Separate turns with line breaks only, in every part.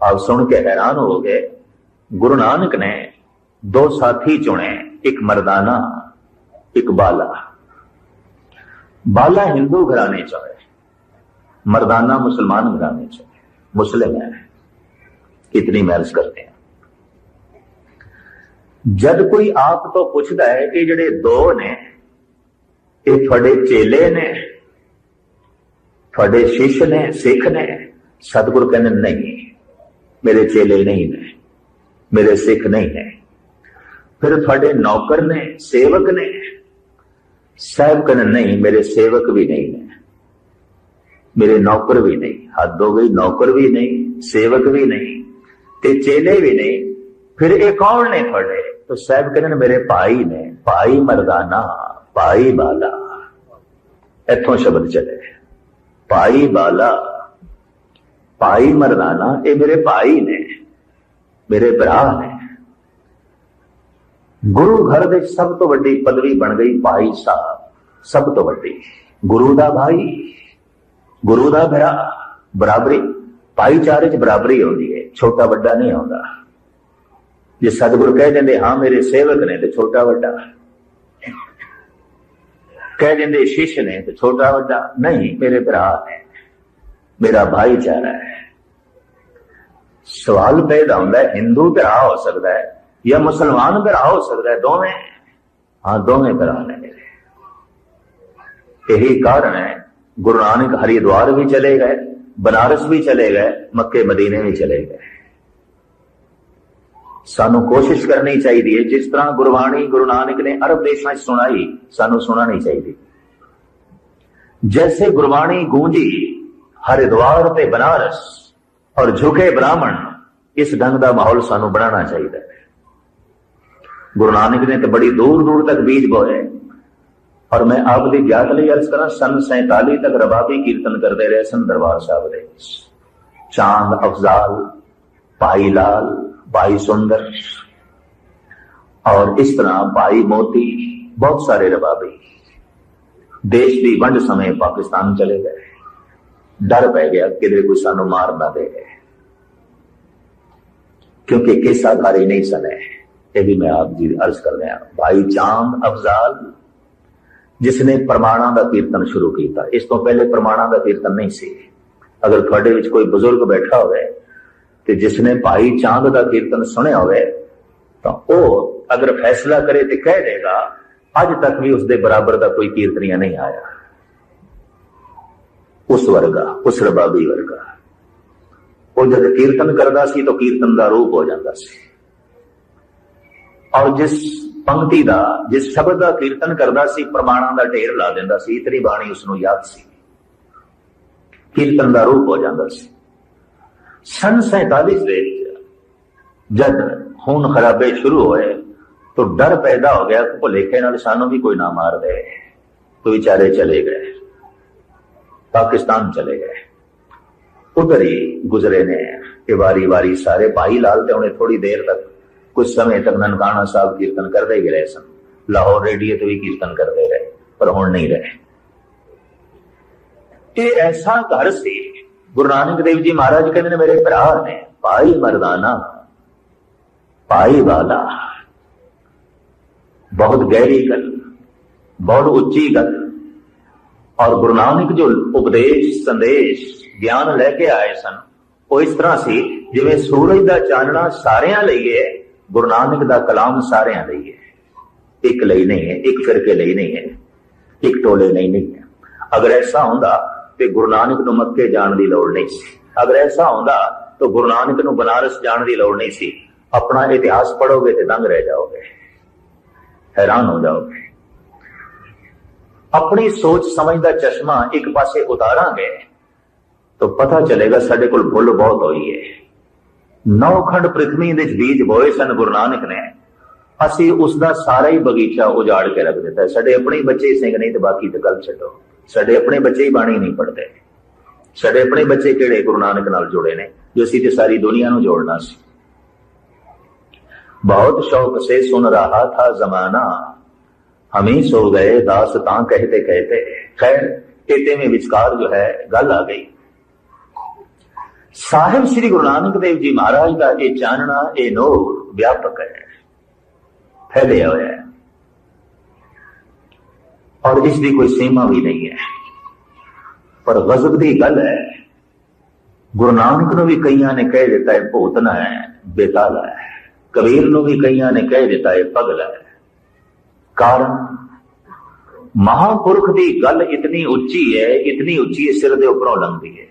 ਆਪ ਸੁਣ ਕੇ ਹੈਰਾਨ ਹੋ ਗਏ ਗੁਰੂ ਨਾਨਕ ਨੇ ਦੋ ਸਾਥੀ ਚੁਣੇ ਇੱਕ ਮਰਦਾਨਾ ਇੱਕ ਬਾਲਾ बाला हिंदू घराने चो है मर्दाना मुसलमान घराने चो है मुस्लिम है इतनी महर्ज करते हैं जद कोई आप तो पूछता है कि जड़े दो ने ये थोड़े चेले ने थोड़े शिष्य ने सिख ने सतगुरु कहने नहीं ਮੇਰੇ ਚੇਲੇ ਨਹੀਂ ਨੇ, ਮੇਰੇ ਸਿੱਖ ਨਹੀਂ ਨੇ। ਫਿਰ ਤੁਹਾਡੇ ਨੌਕਰ ਨੇ, ਸੇਵਕ ਨੇ ਸਾਹਿਬ ਕਹਿੰਦੇ ਨਹੀਂ, ਮੇਰੇ ਸੇਵਕ ਵੀ ਨਹੀਂ ਨੇ। ਮੇਰੇ ਨੌਕਰ ਵੀ ਨਹੀਂ, ਹੱਦ ਹੋ ਗਈ, ਨੌਕਰ ਵੀ ਨਹੀਂ, ਸੇਵਕ ਵੀ ਨਹੀਂ, ਤੇ ਚੇਲੇ ਵੀ ਨਹੀਂ। ਫਿਰ ਇਹ ਕੌਣ ਨੇ ਤੁਹਾਡੇ? ਤਾਂ ਸਾਹਿਬ ਕਹਿੰਦੇ ਮੇਰੇ ਭਾਈ ਨੇ। ਭਾਈ ਮਰਦਾਨਾ ਭਾਈ ਬਾਲਾ। ਇੱਥੋਂ ਸ਼ਬਦ ਚੱਲੇ। ਭਾਈ ਬਾਲਾ ਭਾਈ ਮਰਦਾਨਾ, ਇਹ ਮੇਰੇ ਭਾਈ ਨੇ, ਮੇਰੇ ਭਰਾ ਨੇ। ਗੁਰੂ ਘਰ ਦੇ ਸਭ ਤੋਂ ਵੱਡੀ ਪਦਵੀ ਬਣ ਗਈ ਭਾਈ ਸਾਹਿਬ, ਸਭ ਤੋਂ ਵੱਡੀ। ਗੁਰੂ ਦਾ ਭਾਈ, ਗੁਰੂ ਦਾ ਭਰਾ, ਬਰਾਬਰੀ। ਭਾਈਚਾਰੇ 'ਚ ਬਰਾਬਰੀ ਹੁੰਦੀ ਹੈ, ਛੋਟਾ ਵੱਡਾ ਨਹੀਂ ਆਉਂਦਾ। ਜੇ ਸਤਿਗੁਰੂ ਕਹਿ ਦਿੰਦੇ, ਹਾਂ, ਮੇਰੇ ਸੇਵਕ ਨੇ ਤੇ ਛੋਟਾ ਵੱਡਾ। ਕਹਿ ਦਿੰਦੇ, ਸ਼ਿਸ਼ ਨੇ ਤੇ ਛੋਟਾ ਵੱਡਾ। ਨਹੀਂ, ਮੇਰੇ ਭਰਾ ਨੇ। ਮੇਰਾ ਭਾਈਚਾਰਾ ਹੈ। ਸਵਾਲ ਪੈਦਾ ਹੁੰਦਾ ਹੈ, ਹਿੰਦੂ ਭਰਾ ਹੋ ਸਕਦਾ ਹੈ ਜਾਂ ਮੁਸਲਮਾਨ ਭਰਾ ਹੋ ਸਕਦਾ ਹੈ, ਦੋਵੇਂ। ਹਾਂ, ਦੋਵੇਂ ਭਰਾ ਨੇ ਮੇਰੇ। ਇਹੀ ਕਾਰਨ ਹੈ, ਗੁਰੂ ਨਾਨਕ ਹਰਿਦੁਆਰ ਵੀ ਚਲੇ ਗਏ, ਬਨਾਰਸ ਵੀ ਚਲੇ ਗਏ, ਮੱਕੇ ਮਦੀਨੇ ਵੀ ਚਲੇ ਗਏ। ਸਾਨੂੰ ਕੋਸ਼ਿਸ਼ ਕਰਨੀ ਚਾਹੀਦੀ ਹੈ, ਜਿਸ ਤਰ੍ਹਾਂ ਗੁਰਬਾਣੀ ਗੁਰੂ ਨਾਨਕ ਨੇ ਅਰਬ ਦੇਸ਼ਾਂ 'ਚ ਸੁਣਾਈ, ਸਾਨੂੰ ਸੁਣਾਣੀ ਚਾਹੀਦੀ। ਜੈਸੇ ਗੁਰਬਾਣੀ ਗੂੰਜੀ ਹਰਿਦੁਆਰ ਤੇ ਬਨਾਰਸ ਔਰ ਝੁਕੇ ਬ੍ਰਾਹਮਣ, ਇਸ ਢੰਗ ਦਾ ਮਾਹੌਲ ਸਾਨੂੰ ਬਣਾਉਣਾ ਚਾਹੀਦਾ ਹੈ। ਗੁਰੂ ਨਾਨਕ ਨੇ ਤੇ ਬੜੀ ਦੂਰ ਦੂਰ ਤੱਕ ਬੀਜ ਬੋਏ। ਔਰ ਮੈਂ ਆਪ ਦੀ ਗਿਆਨ ਲਈ ਅਰਜ਼ ਕਰਾਂ, ਸਨ 47 ਤੱਕ ਰਬਾਬੀ ਕੀਰਤਨ ਕਰਦੇ ਰਹੇ ਸਨ ਦਰਬਾਰ ਸਾਹਿਬ ਦੇ ਚਾਂਦ, ਅਫਜ਼ਾਲ, ਭਾਈ ਲਾਲ, ਭਾਈ ਸੁੰਦਰ ਔਰ ਇਸ ਤਰ੍ਹਾਂ ਭਾਈ ਮੋਤੀ, ਬਹੁਤ ਸਾਰੇ ਰਬਾਬੀ। ਦੇਸ਼ ਦੀ ਵੰਡ ਸਮੇਂ ਪਾਕਿਸਤਾਨ ਚਲੇ ਗਏ। ਡਰ ਪੈ ਗਿਆ ਕਿਤੇ ਕੋਈ ਸਾਨੂੰ ਮਾਰ ਨਾ ਦੇ। ਕਿਉਂਕਿ ਕੇਸਾ ਕਾਰੀ ਨਹੀਂ ਸਨੇ ਇਹ ਵੀ ਮੈਂ ਆਪ ਜੀ ਅਰਜ਼ ਕਰ ਰਿਹਾ ਭਾਈ ਜਾਮ ਅਫਜ਼ਾਲ ਜਿਸ ਨੇ ਪ੍ਰਮਾਣਾਂ ਦਾ ਕੀਰਤਨ ਸ਼ੁਰੂ ਕੀਤਾ। ਇਸ ਤੋਂ ਪਹਿਲੇ ਪ੍ਰਮਾਣਾਂ ਦਾ ਕੀਰਤਨ ਨਹੀਂ ਸੀ। ਅਗਰ ਤੁਹਾਡੇ ਵਿੱਚ ਕੋਈ ਬਜ਼ੁਰਗ ਬੈਠਾ ਹੋਵੇ ਤੇ ਜਿਸ ਨੇ ਭਾਈ ਚਾਂਦ ਦਾ ਕੀਰਤਨ ਸੁਣਿਆ ਹੋਵੇ, ਤਾਂ ਉਹ ਅਗਰ ਫੈਸਲਾ ਕਰੇ ਤੇ ਕਹਿ ਦੇਗਾ, ਅੱਜ ਤੱਕ ਵੀ ਉਸ ਦੇ ਬਰਾਬਰ ਦਾ ਕੋਈ ਕੀਰਤਨੀਆ ਨਹੀਂ ਆਇਆ। ਉਸ ਵਰਗਾ, ਉਸ ਰਬਾਬੀ ਵਰਗਾ। ਉਹ ਜਦ ਕੀਰਤਨ ਕਰਦਾ ਸੀ ਤਾਂ ਕੀਰਤਨ ਦਾ ਰੂਪ ਹੋ ਜਾਂਦਾ ਸੀ। ਔਰ ਜਿਸ ਪੰਕਤੀ ਦਾ, ਜਿਸ ਸ਼ਬਦ ਦਾ ਕੀਰਤਨ ਕਰਦਾ ਸੀ, ਪ੍ਰਮਾਣਾਂ ਦਾ ਢੇਰ ਲਾ ਦਿੰਦਾ ਸੀ, ਇਤਨੀ ਬਾਣੀ ਉਸ ਨੂੰ ਯਾਦ ਸੀ। ਕੀਰਤਨ ਦਾ ਰੂਪ ਹੋ ਜਾਂਦਾ ਸੀ। ਸਨ 47 ਵਿੱਚ ਜਦ ਹੁਣ ਖਰਾਬੇ ਸ਼ੁਰੂ ਹੋਏ, ਤਾਂ ਡਰ ਪੈਦਾ ਹੋ ਗਿਆ ਕਿ ਭੁਲੇਖੇ ਨਾਲ ਸਾਨੂੰ ਵੀ ਕੋਈ ਨਾ ਮਾਰ ਦੇ ਤੋ ਵਿਚਾਰੇ ਚਲੇ ਗਏ। ਪਾਕਿਸਤਾਨ ਚਲੇ ਗਏ। ਉਧਰ ਹੀ ਗੁਜ਼ਰੇ ਨੇ ਇਹ ਵਾਰੀ ਵਾਰੀ ਸਾਰੇ ਭਾਈ ਲਾਲ ਤੇ ਉਹਨੇ ਥੋੜੀ ਦੇਰ ਤੱਕ ਕੁਝ ਸਮੇਂ ਤੱਕ ਨਨਕਾਣਾ ਸਾਹਿਬ ਕੀਰਤਨ ਕਰਦੇ ਹੀ ਰਹੇ ਸਨ। ਲਾਹੌਰ ਰੇਡੀਓ ਤੇ ਵੀ ਕੀਰਤਨ ਕਰਦੇ ਰਹੇ, ਪਰ ਹੁਣ ਨਹੀਂ ਰਹੇ। ਇਹ ਐਸਾ ਘਰ ਸੀ, ਗੁਰੂ ਨਾਨਕ ਦੇਵ ਜੀ ਮਹਾਰਾਜ ਕਹਿੰਦੇ ਨੇ, ਮੇਰੇ ਭਰਾ ਨੇ ਭਾਈ ਮਰਦਾਨਾ, ਭਾਈ ਵਾਲਾ। ਬਹੁਤ ਗਹਿਰੀ ਗੱਲ, ਬਹੁਤ ਉੱਚੀ ਗੱਲ। ਔਰ ਗੁਰੂ ਨਾਨਕ ਜੋ ਉਪਦੇਸ਼, ਸੰਦੇਸ਼, ਗਿਆਨ ਲੈ ਕੇ ਆਏ ਸਨ, ਉਹ ਇਸ ਤਰ੍ਹਾਂ ਸੀ, ਜਿਵੇਂ ਸੂਰਜ ਦਾ ਚਾਨਣਾ ਸਾਰਿਆਂ ਲਈ ਹੈ, ਗੁਰੂ ਨਾਨਕ ਦਾ ਕਲਾਮ ਸਾਰਿਆਂ ਲਈ ਹੈ। ਇੱਕ ਲਈ ਨਹੀਂ ਹੈ, ਇੱਕ ਕਰਕੇ ਲਈ ਨਹੀਂ ਹੈ, ਇੱਕ ਟੋਲੇ ਲਈ ਨਹੀਂ ਹੈ। ਅਗਰ ਐਸਾ ਹੁੰਦਾ, ਤੇ ਗੁਰੂ ਨਾਨਕ ਨੂੰ ਮੱਕੇ ਜਾਣ ਦੀ ਲੋੜ ਨਹੀਂ ਸੀ। ਅਗਰ ਐਸਾ ਹੁੰਦਾ, ਤਾਂ ਗੁਰੂ ਨਾਨਕ ਨੂੰ ਬਨਾਰਸ ਜਾਣ ਦੀ ਲੋੜ ਨਹੀਂ ਸੀ। ਆਪਣਾ ਇਤਿਹਾਸ ਪੜੋਗੇ ਤੇ ਦੰਗ ਰਹਿ ਜਾਓਗੇ, ਹੈਰਾਨ ਹੋ ਜਾਓਗੇ। ਆਪਣੀ ਸੋਚ ਸਮਝ ਦਾ ਚਸ਼ਮਾ ਇੱਕ ਪਾਸੇ ਉਤਾਰਾਂਗੇ ਤਾਂ ਪਤਾ ਚਲੇਗਾ ਸਾਡੇ ਕੋਲ ਭੁੱਲ ਬਹੁਤ ਹੋਈ ਹੈ ਨੌਖੰਡ ਪ੍ਰithvi ਦੇ ਬੀਜ ਬੋਏ ਸਨ ਗੁਰੂ ਨਾਨਕ ਨੇ। ਅਸੀਂ ਉਸ ਦਾ ਸਾਰਾ ਹੀ ਬਗੀਚਾ ਉਜਾੜ ਕੇ ਰੱਖ ਦਿੱਤਾ। ਸਾਡੇ ਆਪਣੇ ਬੱਚੇ ਸਿੰਘ ਨਹੀਂ ਤੇ ਬਾਕੀ ਤੇ ਗੱਲ ਛੱਡੋ। ਸਾਡੇ ਆਪਣੇ ਬੱਚੇ ਹੀ ਬਾਣੀ ਨਹੀਂ ਪੜਦੇ ਸਾਡੇ ਆਪਣੇ ਬੱਚੇ ਕਿਹੜੇ ਗੁਰੂ ਨਾਨਕ ਨਾਲ ਜੁੜੇ ਨੇ, ਜੋ ਅਸੀਂ ਤੇ ਸਾਰੀ ਦੁਨੀਆ ਨੂੰ ਜੋੜਨਾ ਸੀ। ਬਹੁਤ ਸ਼ੌਕ ਸੇ ਸੁਣ ਰਹਾ ਥਾ ਜ਼ਮਾਨਾ। हम ही सो गए दासतां कहते कहते खैर कहते में विचकार जो है गल आ गई ਸਾਹਿਬ ਸ੍ਰੀ ਗੁਰੂ ਨਾਨਕ ਦੇਵ ਜੀ ਮਹਾਰਾਜ ਦਾ ਇਹ ਚਾਨਣਾ ਇਹ ਨੂਰ ਵਿਆਪਕ ਹੈ ਫੈਲਿਆ ਹੋਇਆ ਹੈ ਔਰ ਇਸ ਦੀ ਕੋਈ ਸੀਮਾ ਵੀ ਨਹੀਂ ਹੈ ਪਰ ਗਜ਼ਬ ਦੀ ਗੱਲ ਹੈ ਗੁਰੂ ਨਾਨਕ ਨੂੰ ਵੀ ਕਈਆਂ ਨੇ ਕਹਿ ਦਿੱਤਾ ਹੈ ਭੂਤਨਾ ਹੈ ਬੇਤਾਲਾ ਹੈ ਕਬੀਰ ਨੂੰ ਵੀ ਕਈਆਂ ਨੇ ਕਹਿ ਦਿੱਤਾ ਹੈ ਪਗਲਾ ਹੈ ਕਾਰਨ? ਮਹਾਪੁਰਖ ਦੀ ਗੱਲ ਇਤਨੀ ਉੱਚੀ ਹੈ, ਇਤਨੀ ਉੱਚੀ ਹੈ ਸਿਰ ਦੇ ਉੱਪਰੋਂ ਲੰਘਦੀ ਹੈ।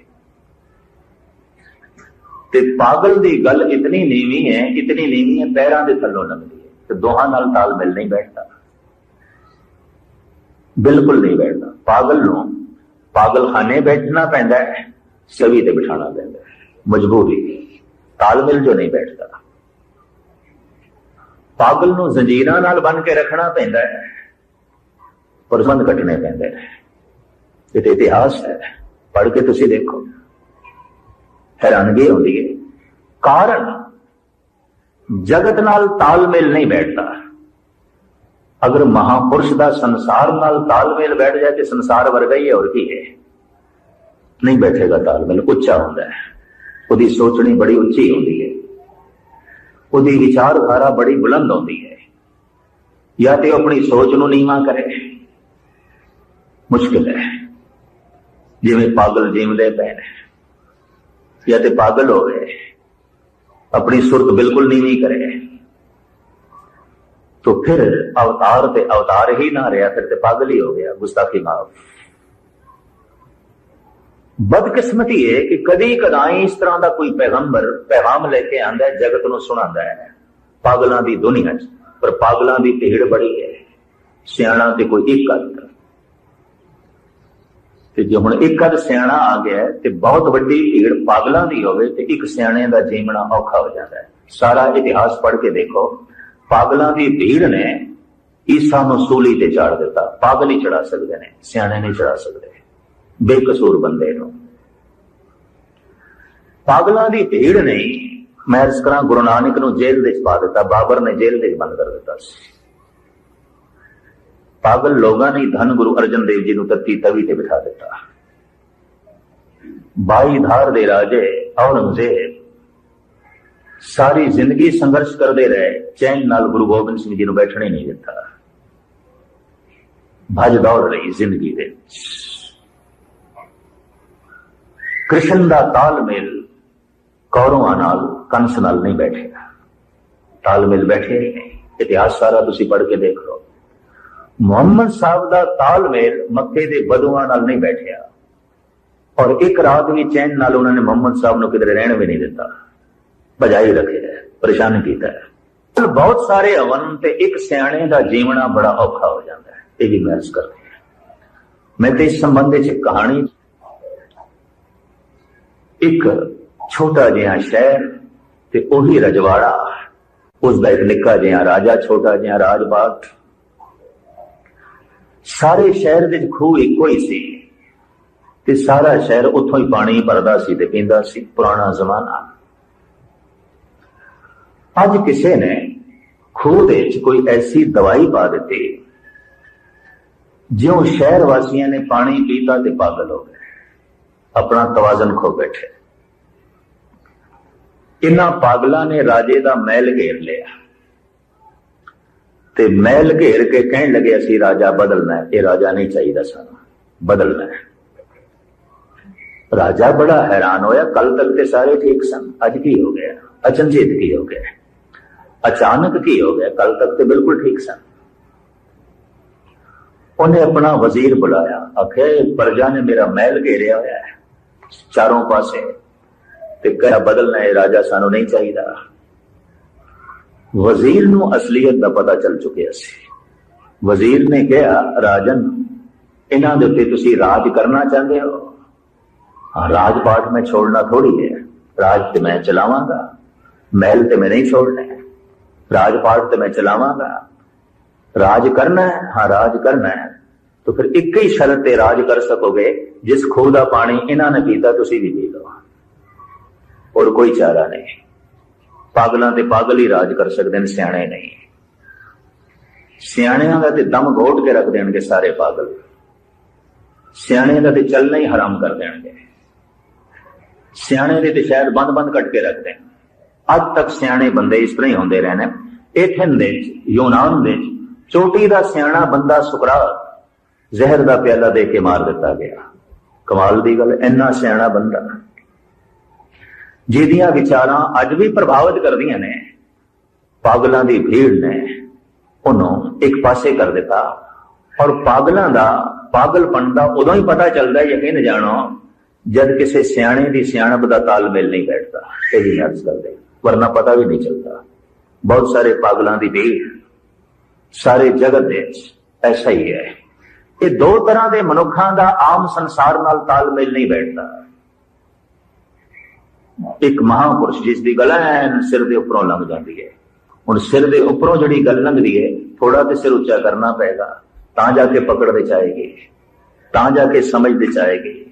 ਤੇ ਪਾਗਲ ਦੀ ਗੱਲ ਇਤਨੀ ਨੀਵੀਂ ਹੈ, ਇਤਨੀ ਨੀਵੀਂ ਹੈ, ਪੈਰਾਂ ਦੇ ਥੱਲੋਂ ਲੰਘਦੀ ਹੈ। ਤੇ ਦੋਹਾਂ ਨਾਲ ਤਾਲਮੇਲ ਨਹੀਂ ਬੈਠਦਾ। ਬਿਲਕੁਲ ਨਹੀਂ ਬੈਠਦਾ। ਪਾਗਲ ਨੂੰ ਪਾਗਲਖਾਨੇ ਬੈਠਣਾ ਪੈਂਦਾ ਹੈ, ਸਵੀ ਤੇ ਬਿਠਾਣਾ ਪੈਂਦਾ ਹੈ। ਮਜਬੂਰੀ। ਤਾਲਮੇਲ ਜੋ ਨਹੀਂ ਬੈਠਦਾ। ਪਾਗਲ ਨੂੰ ਜ਼ੰਜੀਰਾਂ ਨਾਲ ਬੰਨ ਕੇ ਰੱਖਣਾ ਪੈਂਦਾ ਹੈ ਪਰਸੰਦ ਕੱਟਣੇ ਪੈਂਦੇ ਨੇ। ਇਹ ਤੇ ਇਤਿਹਾਸ ਹੈ। ਪੜ੍ਹ ਕੇ ਤੁਸੀਂ ਦੇਖੋ। ਹੈਰਾਨਗੀ ਹੁੰਦੀ ਹੈ। ਕਾਰਨ, ਜਗਤ ਨਾਲ ਤਾਲਮੇਲ ਨਹੀਂ ਬੈਠਦਾ। ਅਗਰ ਮਹਾਪੁਰਸ਼ ਦਾ ਸੰਸਾਰ ਨਾਲ ਤਾਲਮੇਲ ਬੈਠ ਜਾਏ ਤੇ ਸੰਸਾਰ ਵਰਗਾ ਹੀ ਹੈ, ਹੋਰ ਕੀ ਹੈ? ਨਹੀਂ ਬੈਠੇਗਾ ਤਾਲਮੇਲ, ਉੱਚਾ ਹੁੰਦਾ ਹੈ। ਉਹਦੀ ਸੋਚਣੀ ਬੜੀ ਉੱਚੀ ਹੁੰਦੀ ਹੈ। ਉਹਦੀ ਵਿਚਾਰਧਾਰਾ ਬੜੀ ਬੁਲੰਦ ਹੁੰਦੀ ਹੈ ਜਾਂ ਤੇ ਉਹ ਆਪਣੀ ਸੋਚ ਨੂੰ ਨੀਵਾ ਕਰੇ ਮੁਸ਼ਕਿਲ ਹੈ ਜਿਵੇਂ ਪਾਗਲ ਜੀਵਦੇ ਪਏ ਨੇ ਜਾਂ ਤੇ ਪਾਗਲ ਹੋ ਗਏ ਆਪਣੀ ਸੁਰਤ ਬਿਲਕੁਲ ਨੀਵੀਂ ਕਰੇ तो फिर अवतार ते अवतार ही ना रहा फिर ते पागल ही हो गया गुस्ताखी माफ ਬਦਕਿਸਮਤੀ ਹੈ ਕਿ ਕਦੀ ਕਦਾਈ ਇਸ ਤਰ੍ਹਾਂ ਦਾ ਕੋਈ ਪੈਗੰਬਰ ਪੈਗਾਮ ਲੈ ਕੇ ਆਂਦਾ ਜਗਤ ਨੂੰ ਸੁਣਾਉਂਦਾ ਹੈ। ਪਾਗਲਾਂ ਦੀ ਦੁਨੀਆ 'ਚ, ਪਰ ਪਾਗਲਾਂ ਦੀ ਭੀੜ ਬੜੀ ਹੈ। ਸਿਆਣਾ ਤੇ ਕੋਈ ਇੱਕ ਅੱਧ ਤੇ ਜੇ ਹੁਣ ਇੱਕ ਅੱਧ ਸਿਆਣਾ ਆ ਗਿਆ ਤੇ ਬਹੁਤ ਵੱਡੀ ਭੀੜ ਪਾਗਲਾਂ ਦੀ ਹੋਵੇ, ਤੇ ਇੱਕ ਸਿਆਣੇ ਦਾ ਜੀਵਣਾ ਔਖਾ ਹੋ ਜਾਂਦਾ ਹੈ। ਸਾਰਾ ਇਤਿਹਾਸ ਪੜ੍ਹ ਕੇ ਦੇਖੋ, ਪਾਗਲਾਂ ਦੀ ਭੀੜ ਨੇ ਈਸਾ ਨੂੰ ਸੂਲੀ ਤੇ ਚਾੜ ਦਿੱਤਾ। ਪਾਗਲ ਹੀ ਚੜਾ ਸਕਦੇ ਨੇ, ਸਿਆਣੇ ਨਹੀਂ ਚੜਾ ਸਕਦੇ। ਬੇਕਸੂਰ ਬੰਦੇ ਨੂੰ। ਪਾਗਲਾਂ ਦੀ ਭੀੜ ਨਹੀਂ, ਮੈਂ ਇਸ ਕਰਾਂ ਗੁਰੂ ਨਾਨਕ ਨੂੰ ਜੇਲ੍ਹ ਦੇ ਪਾ ਦਿੱਤਾ, ਬਾਬਰ ਨੇ ਜੇਲ੍ਹ ਦੇ ਬੰਦ ਕਰ ਦਿੱਤਾ ਸੀ। ਪਾਗਲ ਲੋਕਾਂ ਨੇ ਧੰਨ ਗੁਰੂ ਅਰਜਨ ਦੇਵ ਜੀ ਨੂੰ ਤੱਤੀ ਤਵੀ ਤੇ ਬਿਠਾ ਦਿੱਤਾ। ਬਾਈ ਧਾਰ ਦੇ ਰਾਜੇ, ਔਰੰਗਜ਼ੇਬ ਸਾਰੀ ਜ਼ਿੰਦਗੀ ਸੰਘਰਸ਼ ਕਰਦੇ ਰਹੇ, ਚੈਨ ਨਾਲ ਗੁਰੂ ਗੋਬਿੰਦ ਸਿੰਘ ਜੀ ਨੂੰ ਬੈਠਣੇ ਨਹੀਂ ਦਿੱਤਾ। ਭੱਜ ਦੌੜ ਰਹੀ ਜ਼ਿੰਦਗੀ ਦੇ ਵਿੱਚ। ਕ੍ਰਿਸ਼ਨ ਦਾ ਤਾਲਮੇਲ ਕੌਰਵਾਂ ਨਾਲ, ਕੰਸ ਨਾਲ ਨਹੀਂ ਬੈਠਿਆ ਤਾਲਮੇਲ ਬੈਠੇ ਨਹੀਂ। ਇਤਿਹਾਸ ਸਾਰਾ ਤੁਸੀਂ ਪੜ੍ਹ ਕੇ ਦੇਖ ਲਓ। ਮੁਹੰਮਦ ਸਾਹਿਬ ਦਾ ਤਾਲਮੇਲ ਮੱਕੇ ਦੇ ਬਦੂਆਂ ਨਾਲ ਨਹੀਂ ਬੈਠਿਆ। ਔਰ ਇੱਕ ਰਾਤ ਵੀ ਚੈਨ ਨਾਲ ਉਹਨਾਂ ਨੇ ਮੁਹੰਮਦ ਸਾਹਿਬ ਨੂੰ ਕਿਧਰੇ ਰਹਿਣ ਵੀ ਨਹੀਂ ਦਿੱਤਾ। ਬਜਾਈ ਰੱਖਿਆ ਪਰੇਸ਼ਾਨ ਕੀਤਾ ਹੈ। ਬਹੁਤ ਸਾਰੇ ਹਵਨ ਤੇ ਇੱਕ ਸਿਆਣੇ ਦਾ ਜੀਵਣਾ ਬੜਾ ਔਖਾ ਹੋ ਜਾਂਦਾ ਹੈ। ਇਹ ਵੀ ਮਹਿਸ ਕਰਦੇ ਹਾਂ। ਮੈਂ ਤੇ ਇਸ ਸੰਬੰਧ ਵਿੱਚ ਇੱਕ ਕਹਾਣੀ ਇੱਕ ਛੋਟਾ ਜਿਹਾ ਸ਼ਹਿਰ ਤੇ ਉਹੀ ਰਜਵਾੜਾ। ਉਸ ਦਾ ਇੱਕ ਨਿੱਕਾ ਜਿਹਾ ਰਾਜਾ, ਛੋਟਾ ਜਿਹਾ ਰਾਜਬਾਗ। ਸਾਰੇ ਸ਼ਹਿਰ ਦੇ ਵਿੱਚ ਖੂਹ ਇੱਕੋ ਹੀ ਸੀ ਤੇ ਸਾਰਾ ਸ਼ਹਿਰ ਉੱਥੋਂ ਹੀ ਪਾਣੀ ਭਰਦਾ ਸੀ ਤੇ ਪੀਂਦਾ ਸੀ, ਪੁਰਾਣਾ ਜ਼ਮਾਨਾ। ਅੱਜ ਕਿਸੇ ਨੇ ਖੂਹ ਦੇ ਵਿੱਚ ਕੋਈ ਐਸੀ ਦਵਾਈ ਪਾ ਦਿੱਤੀ, ਜਿਉਂ ਸ਼ਹਿਰ ਵਾਸੀਆਂ ਨੇ ਪਾਣੀ ਪੀਤਾ ਤੇ ਪਾਗਲ ਹੋ ਗਏ। ਆਪਣਾ ਤਵਾਜ਼ਨ ਖੋ ਬੈਠੇ। ਇਹਨਾਂ ਪਾਗਲਾਂ ਨੇ ਰਾਜੇ ਦਾ ਮਹਿਲ ਘੇਰ ਲਿਆ। ਤੇ ਮਹਿਲ ਘੇਰ ਕੇ ਕਹਿਣ ਲੱਗੇ, ਅਸੀਂ ਰਾਜਾ ਬਦਲਣਾ ਇਹ ਰਾਜਾ ਨਹੀਂ ਚਾਹੀਦਾ ਸਾਨੂੰ। ਬਦਲਣਾ ਰਾਜਾ ਬੜਾ ਹੈਰਾਨ ਹੋਇਆ। ਕੱਲ ਤੱਕ ਤੇ ਸਾਰੇ ਠੀਕ ਸਨ। ਅੱਜ ਕੀ ਹੋ ਗਿਆ? ਅਚਨਚੇਤ ਕੀ ਹੋ ਗਿਆ? ਅਚਾਨਕ ਕੀ ਹੋ ਗਿਆ? ਕੱਲ ਤੱਕ ਤੇ ਬਿਲਕੁਲ ਠੀਕ ਸਨ। ਉਹਨੇ ਆਪਣਾ ਵਜ਼ੀਰ ਬੁਲਾਇਆ। ਆਖਿਆ ਪ੍ਰਜਾ ਨੇ ਮੇਰਾ ਮਹਿਲ ਘੇਰਿਆ ਹੋਇਆ ਹੈ। ਚਾਰੋਂ ਪਾਸੇ। ਤੇ ਕਹਿਆ ਬਦਲਣਾ ਹੈ ਰਾਜਾ ਸਾਨੂੰ ਨਹੀਂ ਚਾਹੀਦਾ। ਵਜ਼ੀਰ ਨੂੰ ਅਸਲੀਅਤ ਦਾ ਪਤਾ ਚੱਲ ਚੁੱਕਿਆ ਸੀ। ਵਜ਼ੀਰ ਨੇ ਕਿਹਾ, ਰਾਜਨ, ਇਹਨਾਂ ਦੇ ਉੱਤੇ ਤੁਸੀਂ ਰਾਜ ਕਰਨਾ ਚਾਹੁੰਦੇ ਹੋ? ਰਾਜ ਪਾਠ ਮੈਂ ਛੋੜਨਾ ਥੋੜੀ ਹੈ। ਰਾਜ ਤੇ ਮੈਂ ਚਲਾਵਾਂਗਾ। ਮਹਿਲ ਤੇ ਮੈਂ ਨਹੀਂ ਛੋੜਨਾ ਰਾਜ ਪਾਠ ਤੇ ਮੈਂ ਚਲਾਵਾਂਗਾ। ਰਾਜ ਕਰਨਾ ਹੈ? ਹਾਂ, ਰਾਜ ਕਰਨਾ ਹੈ। तो फिर एक ही शर्त ਤੇ ਰਾਜ ਕਰ ਸਕੋਗੇ ਜਿਸ ਖੂਹ ਦਾ ਪਾਣੀ ਇਹਨਾਂ ਨੇ ਪੀਤਾ ਤੁਸੀਂ ਵੀ ਪੀ ਲਓ ਔਰ ਕੋਈ ਚਾਰਾ ਨਹੀਂ ਪਾਗਲਾਂ ਤੇ ਪਾਗਲ ਹੀ ਰਾਜ ਕਰ ਸਕਦੇ ਨੇ ਸਿਆਣੇ ਨਹੀਂ ਸਿਆਣਿਆਂ ਦਾ ਤੇ ਦਮ ਘੋਟ ਕੇ ਰੱਖ ਦੇਣਗੇ ਸਾਰੇ ਪਾਗਲ ਸਿਆਣੇ ਦਾ ਤੇ ਚੱਲਣਾ ਹੀ ਹਰਾਮ ਕਰ ਦੇਣਗੇ ਸਿਆਣੇ ਦੇ ਤੇ ਸ਼ਾਇਦ ਬੰਦ-ਬੰਦ ਕੱਟ ਕੇ ਰੱਖਦੇ ਨੇ ਅੱਜ ਤੱਕ ਸਿਆਣੇ ਬੰਦੇ ਇਸ ਤਰ੍ਹਾਂ ਹੀ ਹੁੰਦੇ ਰਹੇ ਨੇ ਏਥਨ ਦੇ ਵਿੱਚ, ਯੂਨਾਨ ਦੇ ਵਿੱਚ, ਚੋਟੀ ਦਾ ਸਿਆਣਾ ਬੰਦਾ ਸੁਕਰਾਤ ਜ਼ਹਿਰ ਦਾ ਪਿਆਲਾ ਦੇ ਕੇ ਮਾਰ ਦਿੱਤਾ ਗਿਆ। ਕਮਾਲ ਦੀ ਗੱਲ, ਇੰਨਾ ਸਿਆਣਾ ਬੰਦਾ। ਜਿਹਦੀਆਂ ਵਿਚਾਰਾਂ ਅੱਜ ਵੀ ਪ੍ਰਭਾਵਿਤ ਕਰਦੀਆਂ ਨੇ, ਪਾਗਲਾਂ ਦੀ ਭੀੜ ਨੇ, ਉਹਨੂੰ ਇੱਕ ਪਾਸੇ ਕਰ ਦਿੱਤਾ। ਔਰ ਪਾਗਲਾਂ ਦਾ, ਪਾਗਲਪਣ ਦਾ ਉਦੋਂ ਹੀ ਪਤਾ ਚੱਲਦਾ, ਯਕੀਨ ਜਾਣੋ, ਜਦ ਕਿਸੇ ਸਿਆਣੇ ਦੀ ਸਿਆਣਪ ਦਾ ਤਾਲਮੇਲ ਨਹੀਂ ਬੈਠਦਾ। ਇਹੀ ਅਰਜ਼ ਕਰਦੇ। ਵਰਨਾ ਪਤਾ ਵੀ ਨਹੀਂ ਚੱਲਦਾ। ਬਹੁਤ ਸਾਰੇ ਪਾਗਲਾਂ ਦੀ ਭੀੜ। ਸਾਰੇ ਜਗਤ ਦੇ ਵਿੱਚ ਐਸਾ ਹੀ ਹੈ। ਇਹ ਦੋ ਤਰ੍ਹਾਂ ਦੇ ਮਨੁੱਖਾਂ ਦਾ ਆਮ ਸੰਸਾਰ ਨਾਲ ਤਾਲਮੇਲ ਨਹੀਂ ਬੈਠਦਾ। ਇੱਕ ਮਹਾਪੁਰਸ਼ ਜਿਸ ਦੀ ਗੱਲ ਐਨ ਸਿਰ ਦੇ ਉੱਪਰੋਂ ਲੰਘ ਜਾਂਦੀ ਹੈ। ਹੁਣ ਸਿਰ ਦੇ ਉੱਪਰੋਂ ਜਿਹੜੀ ਗੱਲ ਲੰਘਦੀ ਹੈ ਥੋੜਾ ਤੇ ਸਿਰ ਉੱਚਾ ਕਰਨਾ ਪਏਗਾ, ਤਾਂ ਜਾ ਕੇ ਪਕੜ ਵਿੱਚ ਆਏਗੀ, ਤਾਂ ਜਾ ਕੇ ਸਮਝ ਵਿੱਚ ਆਏਗੀ।